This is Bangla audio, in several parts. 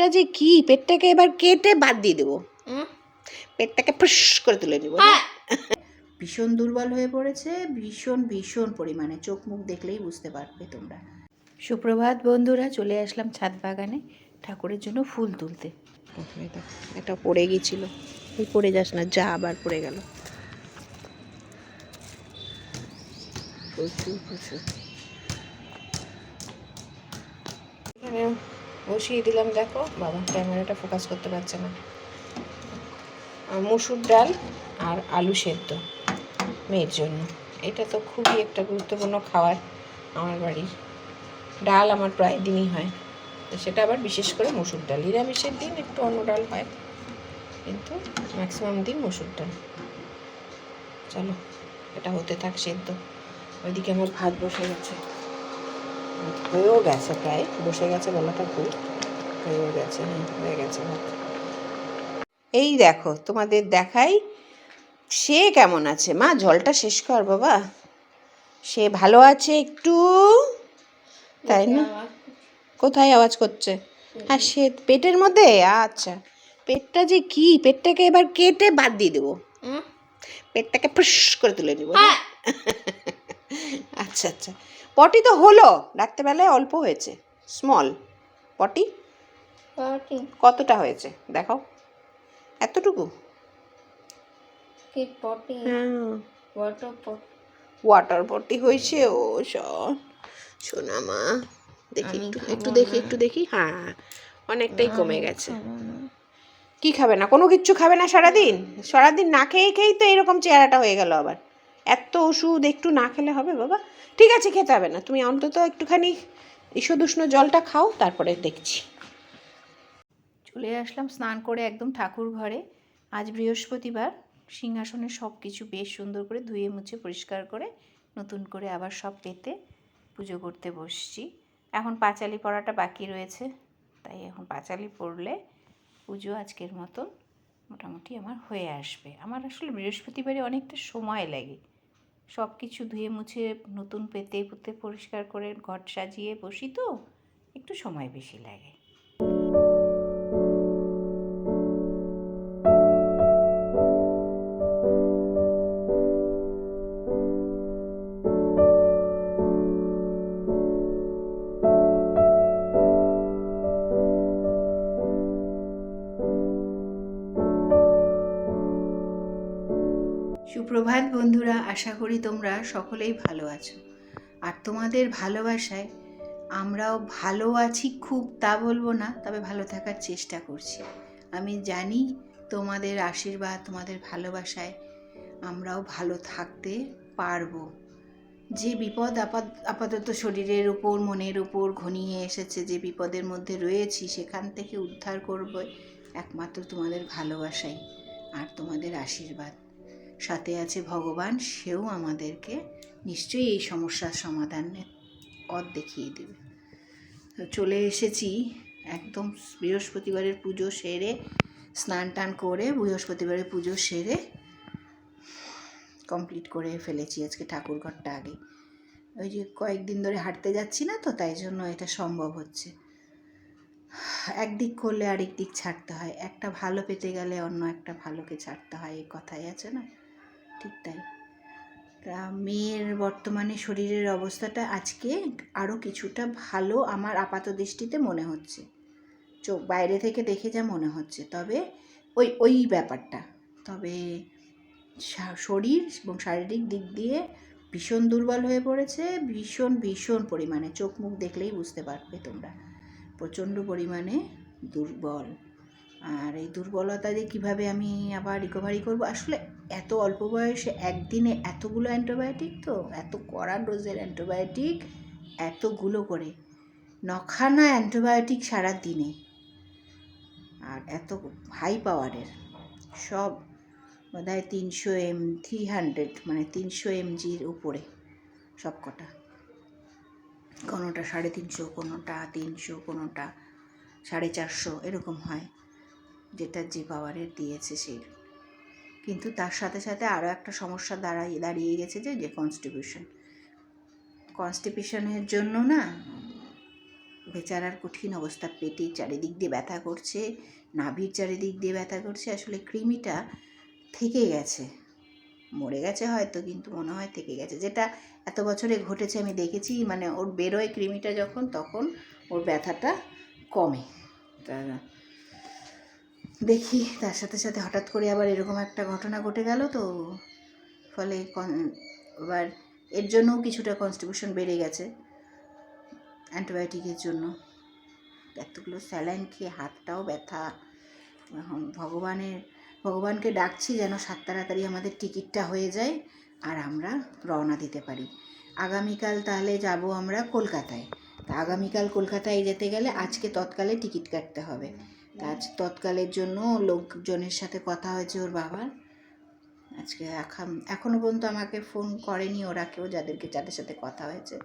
পেটটা যে কি পেটটাকে এবার কেটে বাদ দিয়ে দেবো। পেটটাকে ফুস করে তুলে নিব ভীষণ দুর্বল হয়ে পড়েছে ভীষণ ভীষণ পরিমাণে। চোখ মুখ দেখলেই বুঝতে পারবে তোমরা। সুপ্রভাত বন্ধুরা চলে আসলাম ছাদ বাগানে ঠাকুরের জন্য ফুল তুলতে। এটা পড়ে গিয়েছিল। এই পড়ে যাস না যা আবার পড়ে গেল। প্রচুর প্রচুর এখানে বসিয়ে দিলাম, দেখো। বাবা, ক্যামেরাটা ফোকাস করতে পারছে না। মুসুর ডাল আর আলু সেদ্ধ মেয়ের জন্য। এটা তো খুবই একটা গুরুত্বপূর্ণ খাবার আমার বাড়ির। ডাল আমার প্রায় দিনই হয়। তো সেটা আবার বিশেষ করে মসুর ডাল। নিরামিষের দিন একটু অন্য ডাল হয়, কিন্তু ম্যাক্সিমাম দিন মসুর ডাল। চলো, এটা হতে থাক সেদ্ধ। ওইদিকে আমার ভাত বসে গেছে। হয়েও গেছে প্রায়। বসে গেছে বলাটা ভুল হয়েও গেছে হ্যাঁ হয়ে গেছে ভাত। এই দেখো তোমাদের দেখাই সে কেমন আছে। মা জলটা শেষ কর বাবা। সে ভালো আছে একটু। তাই না? কোথায় আওয়াজ করছে? আর সে পেটের মধ্যে? আচ্ছা। পেটটা যে কি? পেটটাকে এবার কেটে বাদ দিয়ে দেবো। পেটটাকে ফুস করে তুলে নিব। না? আচ্ছা আচ্ছা। পটি তো হলো রাত্রেবেলায় অল্প হয়েছে স্মল পটি? কতটা হয়েছে? দেখাও। এতটুকু? হ্যাঁ। ওয়াটার পটি হয়েছে ও শোনা মা দেখি একটু একটু দেখি একটু দেখি। হ্যাঁ অনেকটাই কমে গেছে। কি খাবে না? কোনো কিচ্ছু খাবে না সারাদিন? সারাদিন না খেয়ে খেয়েই তো এরকম চেহারাটা হয়ে গেল আবার। এত ওষুধ একটু না খেলে হবে বাবা। ঠিক আছে, খেতে হবে না। তুমি অন্তত একটুখানি ঈষদুষ্ণ জলটা খাও, তারপরে দেখছি। চলে আসলাম স্নান করে একদম ঠাকুর ঘরে। আজ বৃহস্পতিবার, সিংহাসনে সব কিছু বেশ সুন্দর করে ধুয়ে মুছে পরিষ্কার করে নতুন করে আবার সব পেতে পুজো করতে বসছি। এখন পাঁচালি পড়াটা বাকি রয়েছে, তাই এখন পাঁচালি পড়লে পুজো আজকের মতো মোটামুটি আমার হয়ে আসবে। আমার আসলে বৃহস্পতিবারে অনেকটা সময় লাগে। সব কিছু ধুয়ে মুছে নতুন পেতে পুঁতে পরিষ্কার করে ঘর সাজিয়ে বসি তো, একটু সময় বেশি লাগে। আশা করি তোমরা সকলেই ভালো আছো। আর তোমাদের ভালোবাসায় আমরাও ভালো আছি খুব তা বলব না, তবে ভালো থাকার চেষ্টা করছি। আমি জানি তোমাদের আশীর্বাদ, তোমাদের ভালোবাসায় আমরাও ভালো থাকতে পারব। যে বিপদ আপাত আপাতত শরীরের উপর, মনের উপর ঘনিয়ে এসেছে, যে বিপদের মধ্যে রয়েছি, সেখান থেকে উদ্ধার করবে একমাত্র তোমাদের ভালোবাসাই আর তোমাদের আশীর্বাদ। সাথে আছে ভগবান, সেও আমাদেরকে নিশ্চয়ই এই সমস্যার সমাধানের পথ দেখিয়ে দেবে। তো চলে এসেছি একদম বৃহস্পতিবারের পুজো সেরে, স্নান টান করে বৃহস্পতিবারের পুজো সেরে কমপ্লিট করে ফেলেছি আজকে ঠাকুর ঘরটা আগে। ওই যে কয়েকদিন ধরে হাঁটতে যাচ্ছি না তো, তাই জন্য এটা সম্ভব হচ্ছে। একদিক করলে আরেক দিক ছাড়তে হয়, একটা ভালো পেতে গেলে অন্য একটা ভালোকে ছাড়তে হয়, এই কথাই আছে না? ঠিক তাই। মেয়ের বর্তমানে শরীরের অবস্থাটা আজকে আরও কিছুটা ভালো আমার আপাত দৃষ্টিতে মনে হচ্ছে। চোখ বাইরে থেকে দেখে যা মনে হচ্ছে। তবে ওই ওই ব্যাপারটা। তবে শরীর এবং শারীরিক দিক দিয়ে ভীষণ দুর্বল হয়ে পড়েছে, ভীষণ ভীষণ পরিমাণে। চোখ মুখ দেখলেই বুঝতে পারবে তোমরা। প্রচণ্ড পরিমাণে দুর্বল। আর এই দুর্বলতা দিয়ে কীভাবে আমি আবার রিকভারি করব? আসলে এত অল্প বয়সে একদিনে এতগুলো অ্যান্টিবায়োটিক তো? এত কড়া ডোজের অ্যান্টিবায়োটিক এতগুলো করে? নখানা অ্যান্টিবায়োটিক সারা দিনে আর এত হাই পাওয়ারের সব বোধ হয় তিনশো এম থ্রি হান্ড্রেড মানে তিনশো এমজির উপরে সব কটা। কোনোটা সাড়ে তিনশো, কোনোটা তিনশো, কোনোটা সাড়ে চারশো, এরকম হয়। যেটা যে পাওয়ারের দিয়েছে সেই কিন্তু তার সাথে সাথে আরও একটা সমস্যা দাঁড়াই, দাঁড়িয়ে গেছে যে যে কনস্টিটিউশন কনস্টিপেশনের জন্য না বেচারার কঠিন অবস্থা পেটের চারিদিক দিয়ে ব্যথা করছে, নাভির চারিদিক দিয়ে ব্যথা করছে, আসলে কৃমিটা থেকে গেছে। মরে গেছে হয়তো, কিন্তু মনে হয় থেকে গেছে। যেটা এত বছরে ঘটেছে আমি দেখেছি মানে ওর বেরোয় কৃমিটা যখন, তখন ওর ব্যথাটা কমে। তা দেখি, তার সাথে সাথে হঠাৎ করে আবার এরকম একটা ঘটনা ঘটে গেল, তো ফলে এবার এর জন্যও কিছুটা কনস্টিটিউশন বেড়ে গেছে অ্যান্টিবায়োটিকের জন্য। এতগুলো স্যালাইন খেয়ে হাতটাও ব্যথা। এখন ভগবানের, ভগবানকে ডাকছি যেন সাত তাড়াতাড়ি আমাদের টিকিটটা হয়ে যায় আর আমরা রওনা দিতে পারি। আগামীকাল তাহলে যাব আমরা কলকাতায়। তা আগামীকাল কলকাতায় যেতে গেলে আজকে তৎকালে টিকিট কাটতে হবে। আজ তৎকালের জন্য লোকজনের সাথে কথা হয়েছে ওর বাবার। আজকে এখন এখনও পর্যন্ত আমাকে ফোন করেনি ওরা কেউ যাদেরকে, যাদের সাথে কথা হয়েছে।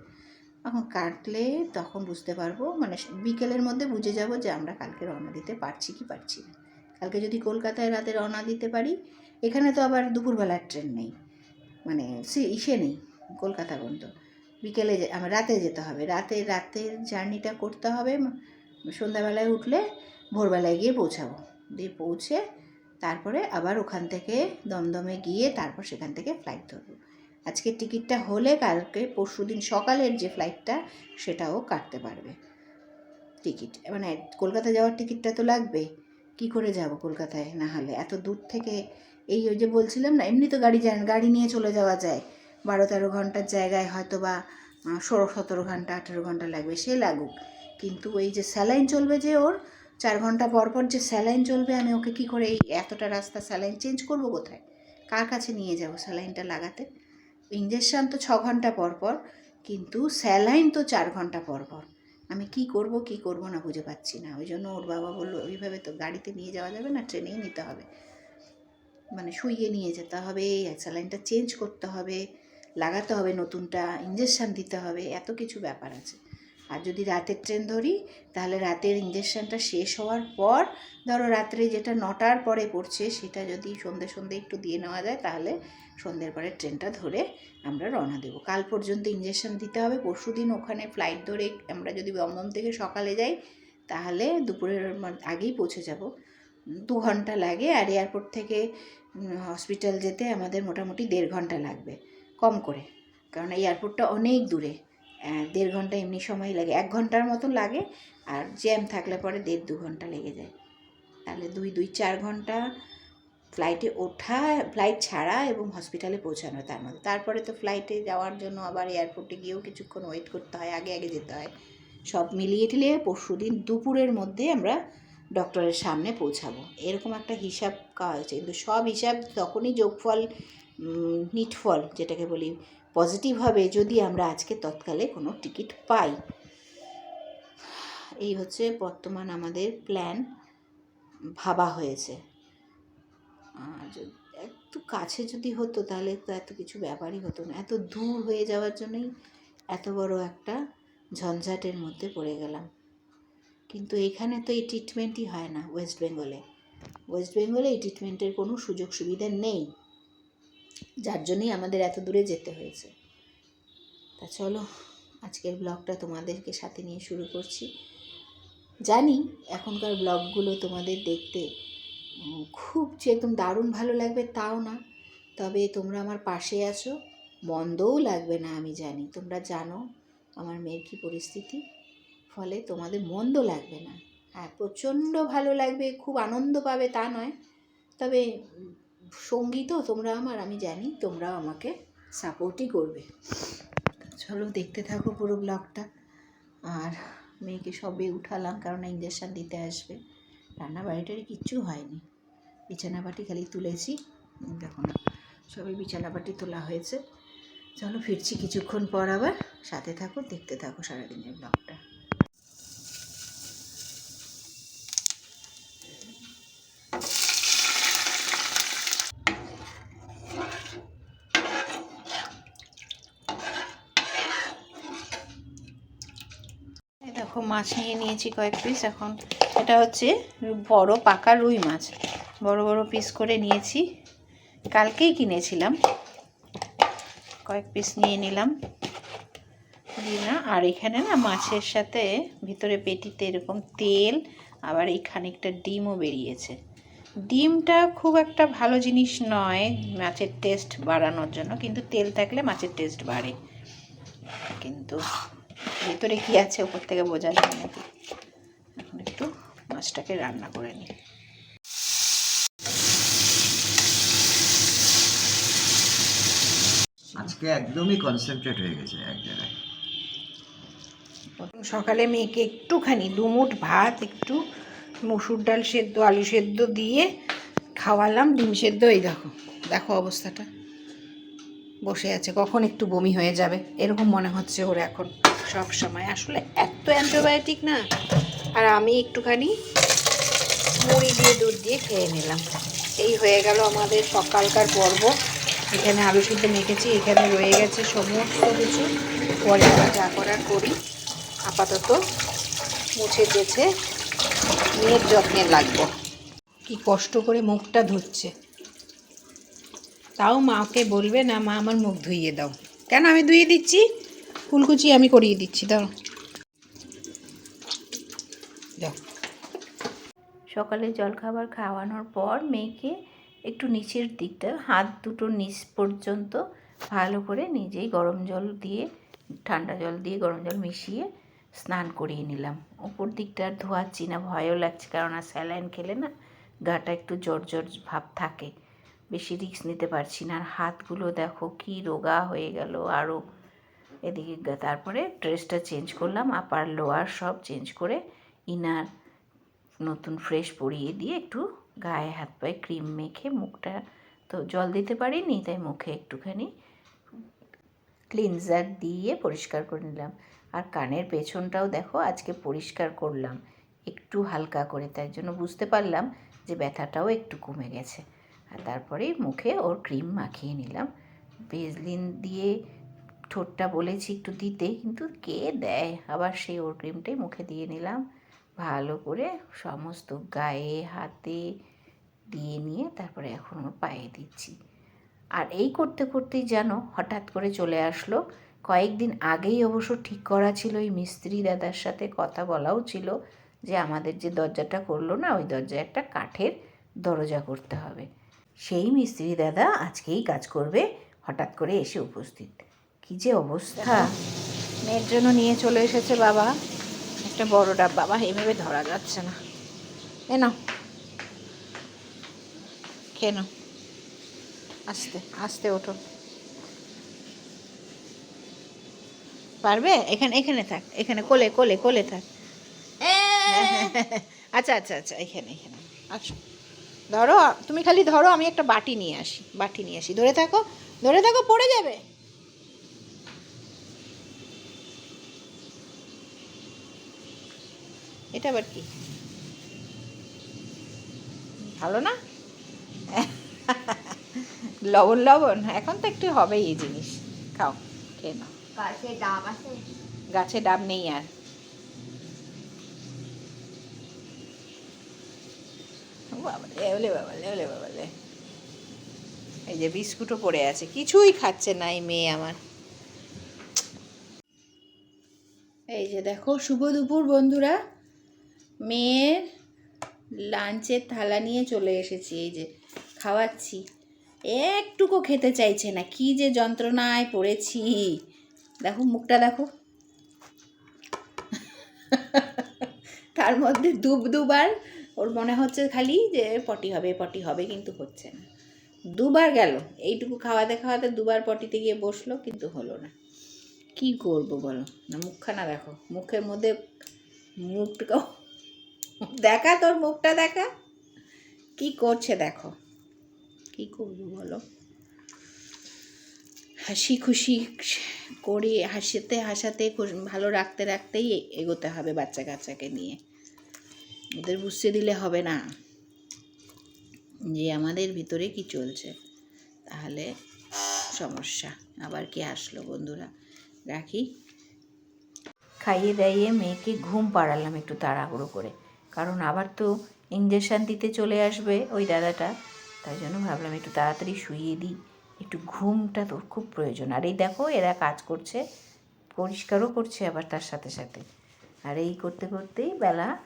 এখন কাটলে তখন বুঝতে পারব মানে বিকেলের মধ্যে বুঝে যাব যে আমরা কালকে রওনা দিতে পারছি কি পারছি না। কালকে যদি কলকাতায় রাতে রওনা দিতে পারি, এখানে তো আবার দুপুরবেলার ট্রেন নেই। মানে সে ইসে নেই কলকাতা পর্যন্ত। বিকেলে আমার রাতে যেতে হবে। রাতে, রাতের জার্নিটা করতে হবে। সন্ধ্যাবেলায় উঠলে ভোরবেলায় গিয়ে পৌঁছাবো। দিয়ে পৌঁছে তারপরে আবার ওখান থেকে দমদমে গিয়ে তারপর সেখান থেকে ফ্লাইট ধরবো। আজকে টিকিটটা হলে কালকে পরশু দিন সকালের যে ফ্লাইটটা সেটাও কাটতে পারবে। টিকিট মানে কলকাতা যাওয়ার টিকিটটা তো লাগবে। কি করে যাব কলকাতায়? না হলে এত দূর থেকে এই ওই যে বলছিলাম না, এমনি তো গাড়ি যায় গাড়ি নিয়ে চলে যাওয়া যায়। বারো তেরো ঘণ্টার জায়গায় হয়তো বা ষোলো সতেরো ঘণ্টা, আঠেরো ঘণ্টা লাগবে, সে লাগুক। কিন্তু এই যে স্যালাইন চলবে যে ওর চার ঘণ্টা পর পর যে স্যালাইন চলবে, আমি ওকে কি করে এই এতটা রাস্তা স্যালাইন চেঞ্জ করব কোথায়? কার কাছে নিয়ে যাব স্যালাইনটা লাগাতে? ইঞ্জেকশান তো ছ ঘণ্টা পর পর, কিন্তু স্যালাইন তো চার ঘণ্টা পর পর। আমি কি করব কি করব না বুঝে পাচ্ছি না। ওই জন্য ওর বাবা বলল ওইভাবে তো গাড়িতে নিয়ে যাওয়া যাবে না, ট্রেনেই নিতে হবে। মানে শুইয়ে নিয়ে যেতে হবে, স্যালাইনটা চেঞ্জ করতে হবে, লাগাতে হবে নতুনটা ইঞ্জেকশান দিতে হবে, এত কিছু ব্যাপার আছে। আর যদি রাতের ট্রেন ধরি, তাহলে রাতের ইঞ্জেকশানটা শেষ হওয়ার পর, ধরো রাত্রে যেটা নটার পরে পড়ছে, সেটা যদি সন্ধে সন্ধে একটু দিয়ে নেওয়া যায়, তাহলে সন্ধ্যের পরে ট্রেনটা ধরে আমরা রওনা দেবো। কাল পর্যন্ত ইঞ্জেকশন দিতে হবে, পরশু দিন ওখানে ফ্লাইট ধরে আমরা যদি দমদম থেকে সকালে যাই, তাহলে দুপুরের আগেই পৌঁছে যাব। দু ঘণ্টা লাগে আর এয়ারপোর্ট থেকে হসপিটাল যেতে আমাদের মোটামুটি দেড় ঘণ্টা লাগবে, কম করে। কারণ এয়ারপোর্টটা অনেক দূরে। দেড় ঘণ্টা এমনি সময় লাগে, এক ঘণ্টার মতন লাগে, আর জ্যাম থাকলে পরে দেড় দু ঘণ্টা লেগে যায়। তাহলে দুই দুই, চার ঘণ্টা ফ্লাইটে ওঠা ফ্লাইট ছাড়া এবং হসপিটালে পৌঁছানো তার মধ্যে। তারপরে তো ফ্লাইটে যাওয়ার জন্য আবার এয়ারপোর্টে গিয়েও কিছুক্ষণ ওয়েট করতে হয়, আগে আগে যেতে হয়। সব মিলিয়ে টিলিয়ে পরশু দিন দুপুরের মধ্যে আমরা ডক্টরের সামনে পৌঁছাবো। এরকম একটা হিসাব হয়েছে। কিন্তু সব হিসাব তখনই যোগফল নিটফল যেটাকে বলি পজিটিভ হবে যদি আমরা আজকে তৎকালে কোনো টিকিট পাই। এই হচ্ছে বর্তমান আমাদের প্ল্যান ভাবা হয়েছে। একটু কাছে যদি হতো তাহলে তো এত কিছু ব্যাপারই হতো না। এত দূর হয়ে যাওয়ার জন্যই এত বড় একটা ঝঞ্ঝাটের মধ্যে পড়ে গেলাম। কিন্তু এখানে তো এই ট্রিটমেন্টই হয় না ওয়েস্ট বেঙ্গলে ওয়েস্ট বেঙ্গলে এই ট্রিটমেন্টের কোনো সুযোগ সুবিধা নেই। যার জন্যই আমাদের এত দূরে যেতে হয়েছে। তা চলো, আজকের ব্লগটা তোমাদেরকে সাথে নিয়ে শুরু করছি। জানি এখনকার ব্লগগুলো তোমাদের দেখতে খুব যে একদম দারুণ ভালো লাগবে তাও না, তবে তোমরা আমার পাশে আছো, মন্দও লাগবে না আমি জানি। তোমরা জানো আমার মেয়ের কী পরিস্থিতি, ফলে তোমাদের মন্দ লাগবে না। হ্যাঁ প্রচণ্ড ভালো লাগবে, খুব আনন্দ পাবে তা নয়, তবে সঙ্গী তো তোমরা আমার, আমি জানি, তোমরাও আমাকে সাপোর্টই করবে। চলো দেখতে থাকো পুরো ব্লগটা আর মেয়েকে সবে উঠালাম, কারণ ইঞ্জেকশান দিতে আসবে। রান্না বাড়িটারি কিচ্ছু হয়নি। বিছানাপাটি খালি তুলেছি। দেখো না, সবে বিছানাপাটি তোলা হয়েছে। চলো ফিরছি কিছুক্ষণ পর আবার। সাথে থাকো, দেখতে থাকো সারাদিনের ব্লগটা এই দেখো মাছ নিয়ে নিয়েছি কয়েক পিস এখন। এটা হচ্ছে বড় পাকা রুই মাছ। বড় বড় পিস করে নিয়েছি। কালকেই কিনেছিলাম। কয়েক পিস নিয়ে নিলাম। দিই না, আর এখানে না মাছের সাথে ভিতরে পেটিতে এরকম তেল, আবার এই খানিকটা ডিমও বেরিয়েছে। ডিমটা খুব একটা ভালো জিনিস নয় মাছের টেস্ট বাড়ানোর জন্য, কিন্তু তেল থাকলে মাছের টেস্ট বাড়ে। কিন্তু ভিতরে কি আছে? ওপর থেকে বোঝা যায় নাকি এখন একটু মাছটাকে রান্না করে নিই। আজকে একদমই কনসেন্ট্রেট হয়ে গেছে এক জায়গায়। সকালে মেয়েকে একটুখানি দুমুঠ ভাত একটু মসুর ডাল সেদ্ধ আলু সেদ্ধ দিয়ে খাওয়ালাম। ডিম সেদ্ধ এই দেখো দেখো অবস্থাটা। বসে আছে কখন একটু বমি হয়ে যাবে? এরকম মনে হচ্ছে ওর এখন। সব সময়। আসলে এত অ্যান্টিবায়োটিক না। আর আমি একটুখানি মুড়ি দিয়ে, দুধ দিয়ে খেয়ে নিলাম। এই হয়ে গেল আমাদের সকালকার পর্ব। এখানে আলু সিদ্ধ মেখেছি, এখানে রয়ে গেছে সমস্ত কিছু। পরে আমরা যা করার করি, আপাতত মুছে গেছে। মেয়ের যত্নে লাগবো। কি কষ্ট করে মুখটা ধুচ্ছে। তাও মাকে বলবে, না, মা, আমার মুখ ধুইয়ে দাও। কেন আমি ধুয়ে দিচ্ছি? ফুলকুচি আমি করিয়ে দিচ্ছি দাও। দাও। সকালে জলখাবার খাওয়ানোর পর মেয়েকে একটু নিচের দিকটা হাত দুটো নিচ পর্যন্ত ভালো করে নিজেই গরম জল দিয়ে ঠান্ডা জল দিয়ে গরম জল মিশিয়ে স্নান করিয়ে নিলাম। ওপর দিকটা আর ধোয়াচ্ছি না ভয়ও লাগছে কারণ আর স্যালাইন খেলে না গাটা একটু জ্বর জ্বর ভাব থাকে। বেশি রিস্ক নিতে পারছি না। আর হাতগুলো দেখো কি রোগা হয়ে গেল আরও এদিকে তারপরে ড্রেসটা চেঞ্জ করলাম আপার লোয়ার সব চেঞ্জ করে ইনার নতুন ফ্রেশ পরিয়ে দিয়ে একটু গায়ে হাত পায়ে ক্রিম মেখে মুখটা তো জল দিতে পারিনি, তাই মুখে একটুখানি ক্লিনজার দিয়ে পরিষ্কার করে নিলাম। আর কানের পেছনটাও দেখো, আজকে পরিষ্কার করলাম, একটু হালকা করে, তাই জন্য বুঝতে পারলাম যে ব্যথাটাও একটু কমে গেছে। আর তারপরেই মুখে ওর ক্রিম মাখিয়ে নিলাম। ভেজলিন দিয়ে ঠোঁটটা বলেছি একটু দিতে কিন্তু কে দেয়? আবার সেই ওর ক্রিমটাই মুখে দিয়ে নিলাম। ভালো করে সমস্ত গায়ে, হাতে দিয়ে নিয়ে তারপরে এখন ওর পায়ে দিচ্ছি। আর এই করতে করতেই যেন হঠাৎ করে চলে আসলো। কয়েকদিন আগেই অবশ্য ঠিক করা ছিল ওই মিস্ত্রি দাদার সাথে কথা বলাও ছিল যে আমাদের যে দরজাটা করল না, ওই দরজায় একটা কাঠের দরজা করতে হবে। সেই মিস্ত্রি দাদা আজকেই কাজ করবে, হঠাৎ করে এসে উপস্থিত। কি যে অবস্থা। মেয়ের জন্য নিয়ে চলে এসেছে বাবা। একটা বড় ডাব বাবা এভাবে ধরা যাচ্ছে না। এ খেয়ে নাও। আস্তে আস্তে ওঠো। পারবে? এখানে এখানে থাক। এখানে কোলে কোলে কোলে থাক। আচ্ছা আচ্ছা আচ্ছা এখানে এখানে। আসো ধরো তুমি খালি ধরো আমি একটা বাটি নিয়ে আসি। বাটি নিয়ে আসি। ধরে থাকো ধরে থাকো পড়ে যাবে। এটা আবার কি? ভালো না? লবণ লবণ? এখন তো একটু হবেই এই জিনিস। খাও খেয়ে নাও। গাছে ডাব আছে? গাছে ডাব নেই আর। বাবালে ওলে বাবালে ওলে বাবালে এই যে বিস্কুটও পড়ে আছে কিছুই খাচ্ছে না এই মেয়ে আমার। এই যে দেখো শুভ দুপুর বন্ধুরা। মেয়ের লাঞ্চের থালা নিয়ে চলে এসেছি, এই যে খাওয়াচ্ছি। একটুকু খেতে চাইছে না, কি যে যন্ত্রণায় পড়েছি। দেখো, মুখটা দেখো। তার মধ্যে দুব দুবার, ওর মনে হচ্ছে খালি যে পটি হবে পটি হবে, কিন্তু হচ্ছে না। দুবার গেল, এইটুকু খাওয়াতে খাওয়াতে দুবার পটিতে গিয়ে বসল, কিন্তু হলো না। কি করব বলো? না, মুখখানা দেখো, মুখের মধ্যে মুখটা দেখা তোর মুখটা দেখা? কি করছে দেখো। কি করব বলো? হাসি খুশি করে হাসিতে হাসাতে ভালো রাখতে রাখতেই এগোতে হবে বাচ্চা কাচ্চাকে নিয়ে। ওদের বুঝতে দিলে হবে না। যে আমাদের ভিতরে কি চলছে তাহলে সমস্যা। আবার কি আসলো বন্ধুরা? রাখি? খাইয়ে দাইয়ে মেয়েকে ঘুম পাড়ালাম একটু তাড়াহুড়ো করে। কারণ আবার তো ইঞ্জেকশান দিতে চলে আসবে ওই দাদাটা। তাই জন্য ভাবলাম একটু তাড়াতাড়ি শুইয়ে দিই। একটু ঘুমটা তোর খুব প্রয়োজন। আর এই দেখো, এরা কাজ করছে, পরিষ্কারও করছে আবার তার সাথে সাথে। আর এই করতে করতেই বেলা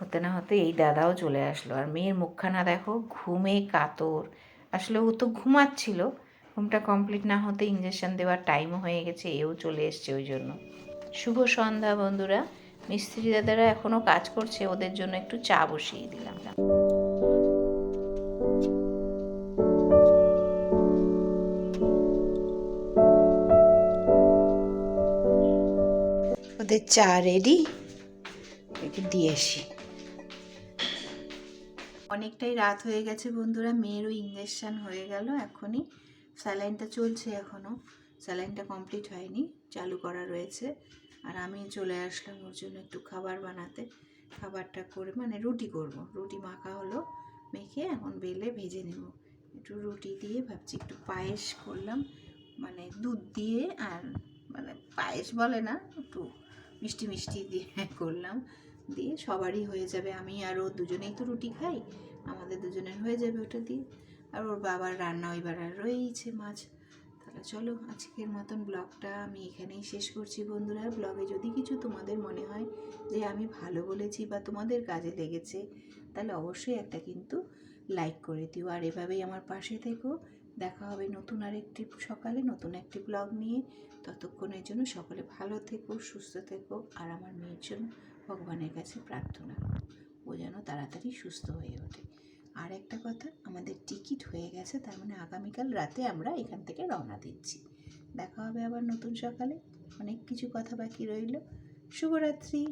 হতে না হতে এই দাদাও চলে আসলো। আর মেয়ের মুখখানা দেখো, ঘুমে কাতর। আসলে ও তো ঘুমাচ্ছিল। ঘুমটা কমপ্লিট না হতে ইঞ্জেকশন দেওয়ার টাইমও হয়ে গেছে, এও চলে এসছে ওই জন্য। শুভ সন্ধ্যা বন্ধুরা। মিস্ত্রি দাদারা এখনও কাজ করছে ওদের জন্য একটু চা বসিয়ে দিলাম। ওদের চা রেডি একে দিয়ে আসি। অনেকটাই রাত হয়ে গেছে বন্ধুরা মেয়েরও ইঞ্জেকশন হয়ে গেল এখনই। স্যালাইনটা চলছে এখনও স্যালাইনটা কমপ্লিট হয়নি চালু করা রয়েছে। আর আমি চলে আসলাম ওর জন্য একটু খাবার বানাতে। খাবারটা করে মানে রুটি করব। রুটি মাখা হলো, মেখে এখন বেলে ভেজে নেব। একটু রুটি দিয়ে ভাবছি একটু পায়েস করলাম। মানে দুধ দিয়ে আর মানে পায়েস বলে না, একটু মিষ্টি মিষ্টি দিয়ে করলাম। দিয়ে সবারই হয়ে যাবে। আমি আর ও দুজনেই তো রুটি খাই। আমাদের দুজনের হয়ে যাবে ওটা দিয়ে। আর ওর বাবার রান্না এবার আর রয়েইছে মাছ। তাহলে চলো আজকের মতন ব্লগটা আমি এখানেই শেষ করছি বন্ধুরা। ব্লগে যদি কিছু তোমাদের মনে হয় যে আমি ভালো বলেছি বা তোমাদের কাজে লেগেছে, তাহলে অবশ্যই একটা কিন্তু লাইক করে দিও। আর এভাবেই আমার পাশে থেকো। দেখা হবে নতুন আরেকটি সকালে নতুন একটি ব্লগ নিয়ে। ততক্ষণের জন্য সকলে ভালো থেকো, সুস্থ থেকো। আর আমার মেয়ের জন্য ভগবানের কাছে প্রার্থনা ও যেন তাড়াতাড়ি সুস্থ হয়ে ওঠে। আর একটা কথা, আমাদের টিকিট হয়ে গেছে, তার মানে আগামীকাল রাতে আমরা এখান থেকে রওনা দিচ্ছি। দেখা হবে আবার নতুন সকালে। অনেক কিছু কথা বাকি রইল। শুভরাত্রি।